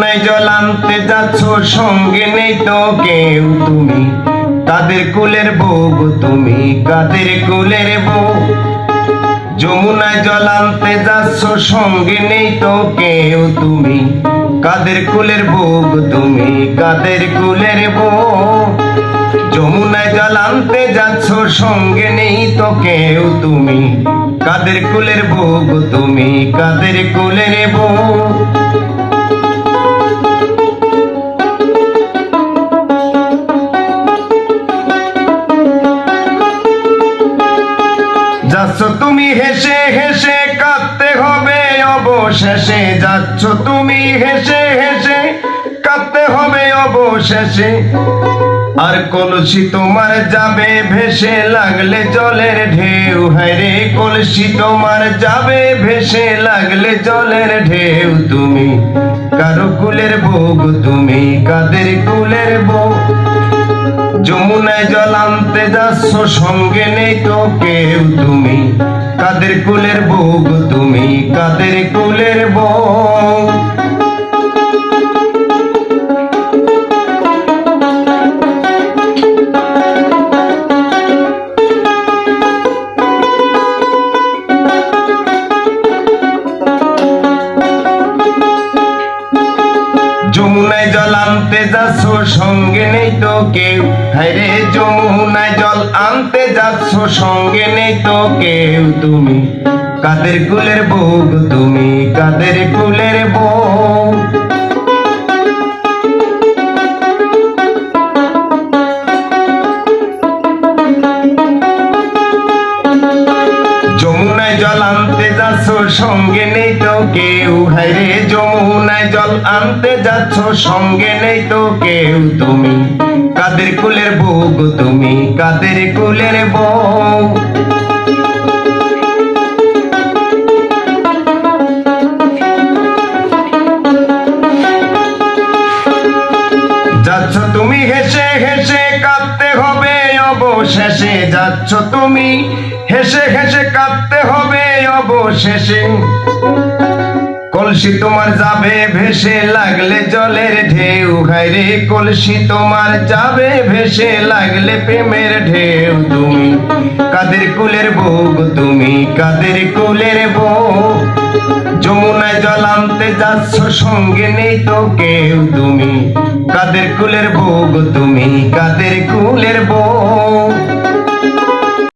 যমুনায় জল আনতে যাচ্ছ, সঙ্গে নেই তো কেউ তুমি। কাদের কুলের বউ তুমি, কাদের কুলের বউ যমুনায় জল আনতে যাচ্ছ, সঙ্গে নেই তো কেউ তুমি। কাদের কুলের বউ গো তুমি, কাদের কুলের বউ যমুনায় জল আনতে যাচ্ছ, সঙ্গে নেই তো কেউ তুমি। কাদের কুলের বউ গো তুমি, কাদের কুলের বউ যাচ্ছ তুমি হেসে হেসে, কাঁদতে হবে অবশেষে। যাচ্ছ তুমি হেসে হেসে, কাঁদতে হবে অবশেষে। আর কলসি তোমার যাবে, ভেসে লাগলে জলের ঢেউ। হায়রে কলসি তোমার যাবে, ভেসে লাগলে জলের ঢেউ। তুমি কারও কুলের ভোগ, তুমি কাদের কুলের বউ যমুনায় জল আনতে যাচ্ছ, সঙ্গে নেই তো কেউ তুমি। কাদের কুলের বউ তুমি, কাদের কুলের বউ যমুনায় জল আনতে যাচ্ছ, সঙ্গে নেই তো কেউ। হাইরে যমুনায় জল আনতে যাচ্ছ, সঙ্গে নেই তো কেউ। তুমি কাদের কুলের বউ তুমি কাদের কুলের বউ? সঙ্গে নেই তো কেউ। হায়রে যমুনায় জল আনতে যাচ্ছ, সঙ্গে নেই তো কেউ তুমি। কাদের কুলের বউ তুমি, কাদের কুলের বউ? যাচ্ছ তুমি হেসে হেসে, কাঁদতে হবে অবশেষে। যাচ্ছ তুমি হেসে হেসে, কাঁদতে হবে অবশেষে কলসি তোমার যাবে, ভেসে লাগলে জলের ঢেউ। হায়রে কলসি তোমার যাবে, ভেসে লাগলে প্রেমের ঢেউ। তুমি কাদের কুলের বউ তুমি কাদের কুলের বউ যমুনায় জল আনতে যাচ্ছ, সঙ্গে নেই তো কেউ। তুমি কাদের কুলের বউ তুমি কাদের কুলের বউ